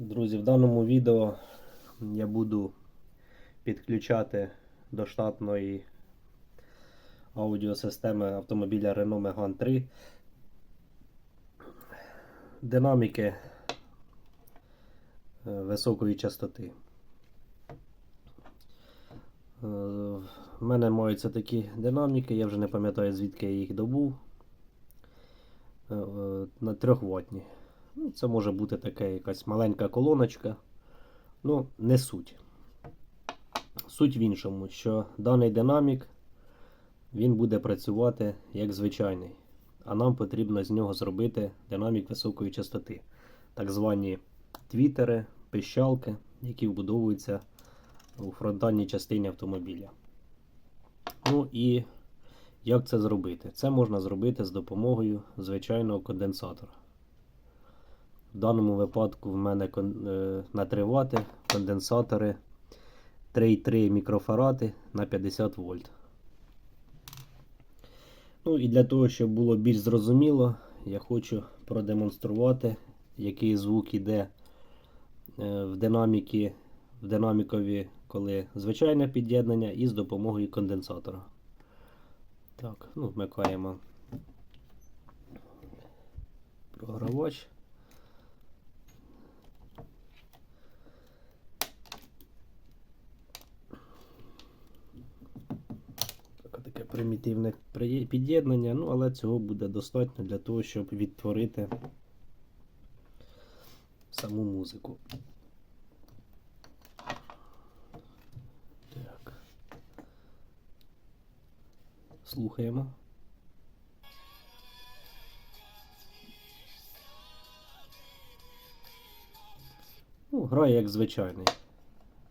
Друзі, в даному відео я буду підключати до штатної аудіосистеми автомобіля Renault Megane 3 динаміки е, високої частоти. Е, В мене маються такі динаміки, я вже не пам'ятаю звідки я їх добув. Е, На 3 ватні. Ну, це може бути така якась маленька колоночка. Ну, не суть. Суть в іншому, що даний динамік він буде працювати як звичайний. А нам потрібно з нього зробити динамік високої частоти. Так звані твітери, пищалки, які вбудовуються у фронтальній частині автомобіля. Ну і як це зробити? Це можна зробити з допомогою звичайного конденсатора. В даному випадку в мене е, на 3 Вт конденсатори 3,3 мікрофаради на 50 вольт. Ну і для того, щоб було більш зрозуміло, я хочу продемонструвати, який звук іде е, в динаміки, в динамікові, коли звичайне під'єднання і з допомогою конденсатора. Так, ну, вмикаємо програвач. Таке таке примітивне під'єднання, ну але цього буде достатньо для того, щоб відтворити саму музику. Так. Слухаємо. Ну, грає як звичайний.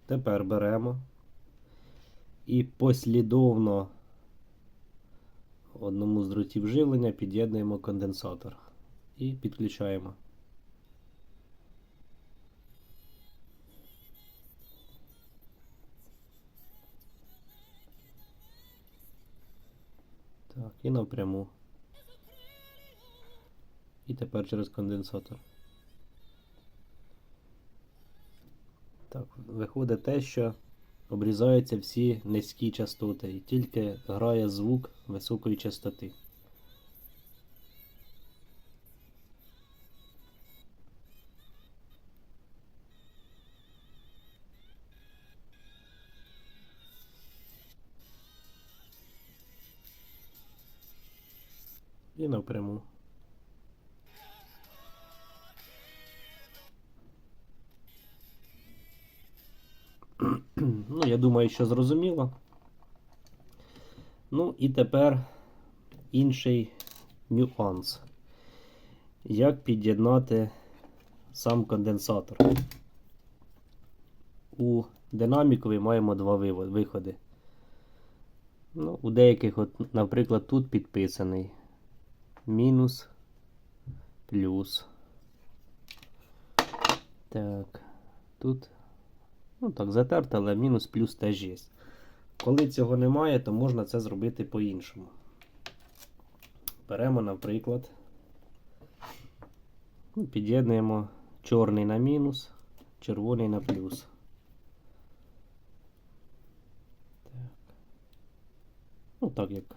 Тепер беремо і послідовно одному з дротів живлення під'єднуємо конденсатор і підключаємо. Так, і напряму. І тепер через конденсатор. Так, виходить те, що обрізаються всі низькі частоти і тільки грає звук високої частоти. І напряму. Думаю, що зрозуміло. Ну і тепер інший нюанс. Як під'єднати сам конденсатор? У динамікові маємо два виходи. Ну, у деяких, от, наприклад, тут підписаний мінус, плюс. Так, тут Ну так, затерто, але мінус плюс теж є. Коли цього немає, то можна це зробити по-іншому. Беремо, наприклад, ну, під'єднуємо чорний на мінус, червоний на плюс. Так. Ну, так як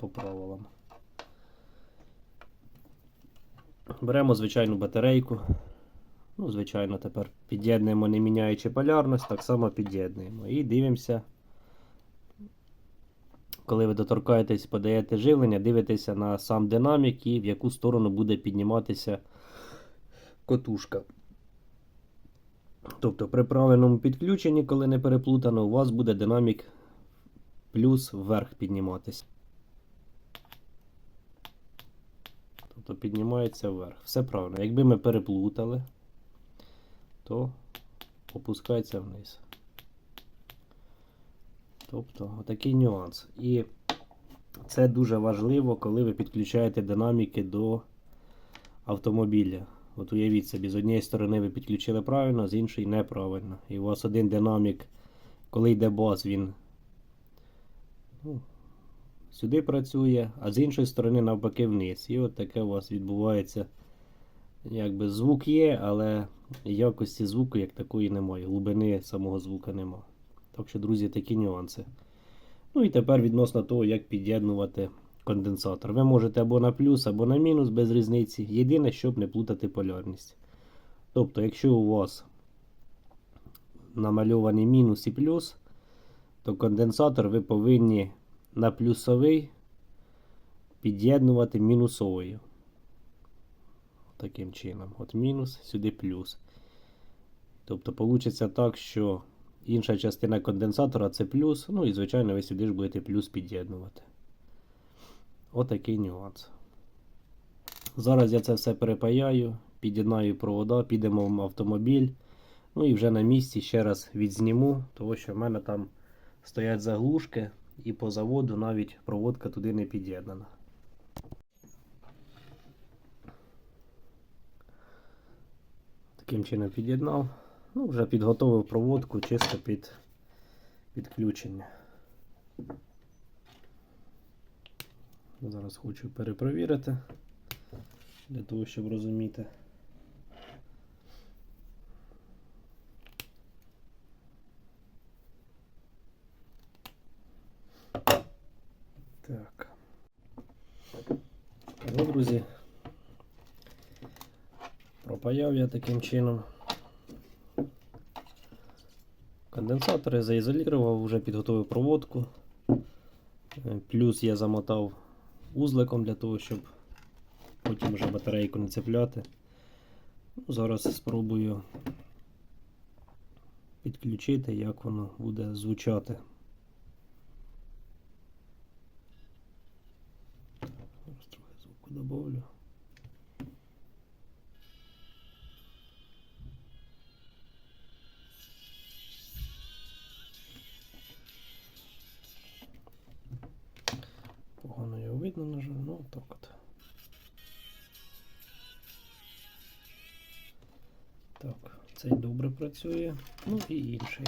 по правилам. Беремо звичайну батарейку. Ну, звичайно, тепер під'єднуємо, не міняючи полярність, так само під'єднуємо. І дивимося, коли ви доторкаєтесь, подаєте живлення, дивитеся на сам динамік і в яку сторону буде підніматися котушка. Тобто при правильному підключенні, коли не переплутано, у вас буде динамік плюс вверх підніматися. Тобто піднімається вверх. Все правильно. Якби ми переплутали, то опускається вниз. Тобто отакий нюанс. І це дуже важливо, коли ви підключаєте динаміки до автомобіля. От уявіть собі, з однієї сторони ви підключили правильно, з іншої неправильно. І у вас один динамік, коли йде бас, він ну, сюди працює, а з іншої сторони навпаки вниз. І от таке у вас відбувається якби звук є, але якості звуку як такої немає. Глибини самого звука нема. Так що, друзі, такі нюанси. Ну і тепер відносно того, як під'єднувати конденсатор. Ви можете або на плюс, або на мінус без різниці. Єдине, щоб не плутати полярність. Тобто, якщо у вас намальований мінус і плюс, то конденсатор ви повинні на плюсовий під'єднувати мінусовою. Таким чином. От мінус, сюди плюс. Тобто, вийде так, що інша частина конденсатора це плюс. Ну і, звичайно, ви сюди ж будете плюс під'єднувати. Отакий нюанс. Зараз я це все перепаяю, під'єднаю провода, підемо в автомобіль. Ну і вже на місці ще раз відзніму, тому що в мене там стоять заглушки і по заводу навіть проводка туди не під'єднана. Таким чином під'єднав. Ну, вже підготовив проводку чисто під підключення. Зараз хочу перепровірити для того, щоб розуміти. Так. Ну, друзі, пропаяв я таким чином. Конденсатори заізолірував, вже підготовив проводку. Е, Плюс я замотав узликом для того, щоб потім вже батарейку не цепляти. Ну, Зараз спробую підключити, як воно буде звучати. Зараз трохи звуку добавлю. Так от. Так, цей добре працює. Ну і інший.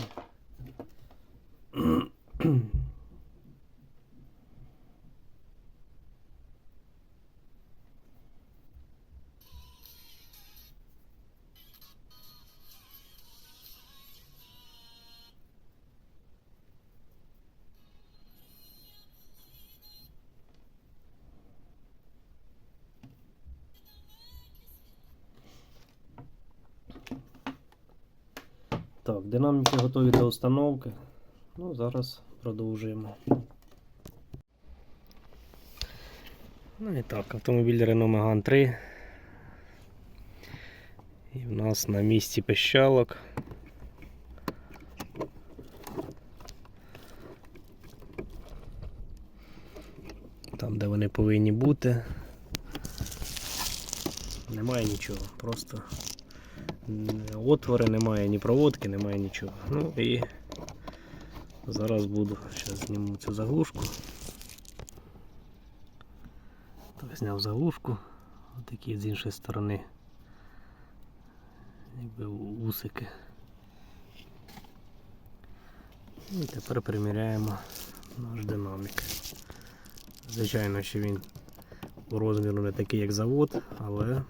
Так, динаміки готові до установки. Ну, зараз продовжуємо. Ну і так, автомобіль Renault Megane 3. І в нас на місці пищалок. Там, де вони повинні бути. Немає нічого, просто отвори немає, ні проводки, немає нічого. Ну і зараз буду, зараз зніму цю заглушку. Так, зняв заглушку, такі з іншої сторони. Якби усики. І тепер приміряємо наш динамік. Звичайно, що він по розміру не такий, як завод, але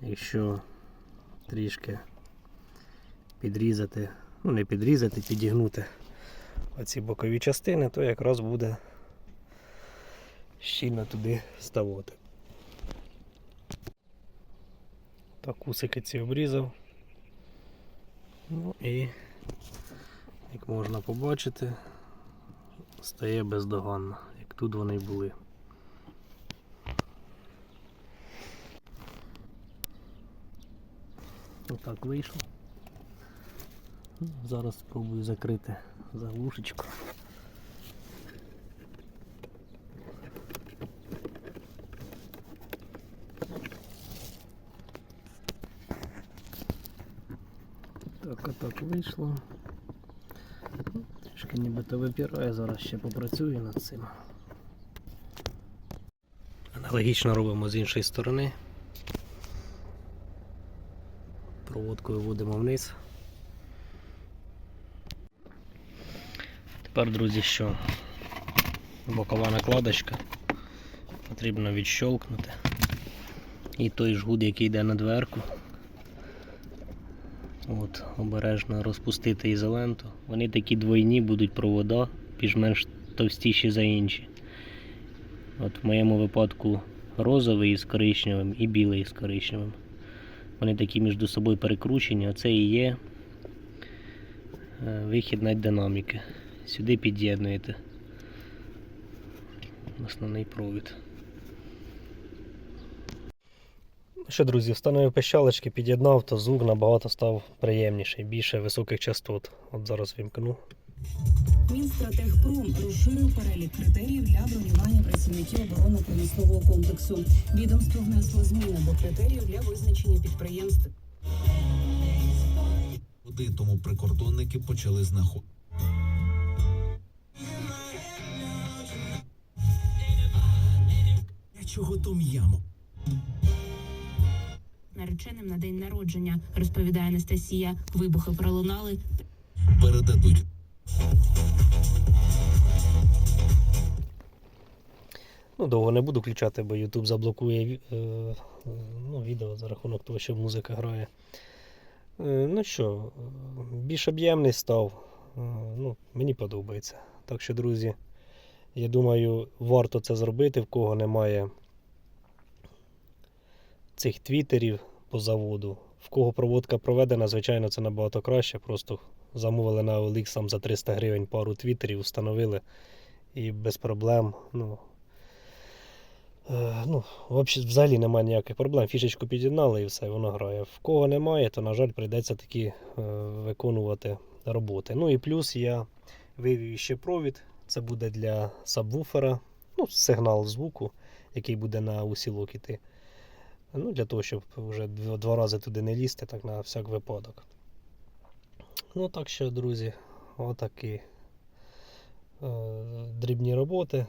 якщо трішки підрізати, ну не підрізати, підігнути оці бокові частини, то якраз буде щільно туди ставати. Так, усики ці обрізав. Ну і, як можна побачити, стає бездоганно, як тут вони були. Отак вийшло. Ну, Зараз спробую закрити заглушечку. Так, отак вийшло. Ну, Трішки нібито випірає, зараз ще попрацюю над цим. Аналогічно робимо з іншої сторони. Проводкою вводимо вниз. Тепер, друзі, що бокова накладочка потрібно відщолкнути. І той жгут, який йде на дверку. От, обережно розпустити ізоленту. Вони такі двойні будуть провода, більш-менш товстіші за інші. От в моєму випадку розовий з коричневим і білий з коричневим. Вони такі між собою перекручені, оце і є е, вихід на динаміки. Сюди під'єднуєте основний провід. Ну що, друзі, встановив пищалочки, під'єднав, то звук набагато став приємніший, більше високих частот. От зараз вімкну. Мінстратегпром розширив перелік критеріїв для бронювання працівників оборонно-промислового комплексу. Відомство внесло зміни до критеріїв для визначення підприємств Води, тому прикордонники почали знаходити. Чого том яму? нареченим на день народження, розповідає Анастасія. Вибухи пролунали. Передадуть. Ну, довго не буду включати, бо YouTube заблокує е, ну, відео за рахунок того, що музика грає. Е, ну що, е, більш об'ємний став. Е, ну, мені подобається. Так що, друзі, я думаю, варто це зробити, в кого немає цих твіттерів по заводу. В кого проводка проведена, звичайно, це набагато краще. Просто замовили на OLX там за 300 гривень пару твіттерів, встановили і без проблем. Ну, Е, Ну, взагалі, немає ніяких проблем. Фішечку під'єднали і все, воно грає. В кого немає, то, на жаль, прийдеться таки е, виконувати роботи. Ну і плюс я вивів ще провід. Це буде для сабвуфера, ну, сигнал звуку, який буде на усілок іти. Ну, для того, щоб вже два, два рази туди не лізти, так на всяк випадок. Ну, так що, друзі, отакі е, дрібні роботи.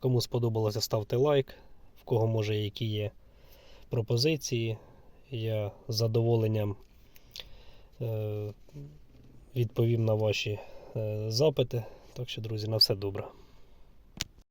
Кому сподобалося, ставте лайк. В кого може які є пропозиції. Я з задоволенням е, відповім на ваші е, запити. Так що, друзі, на все добре.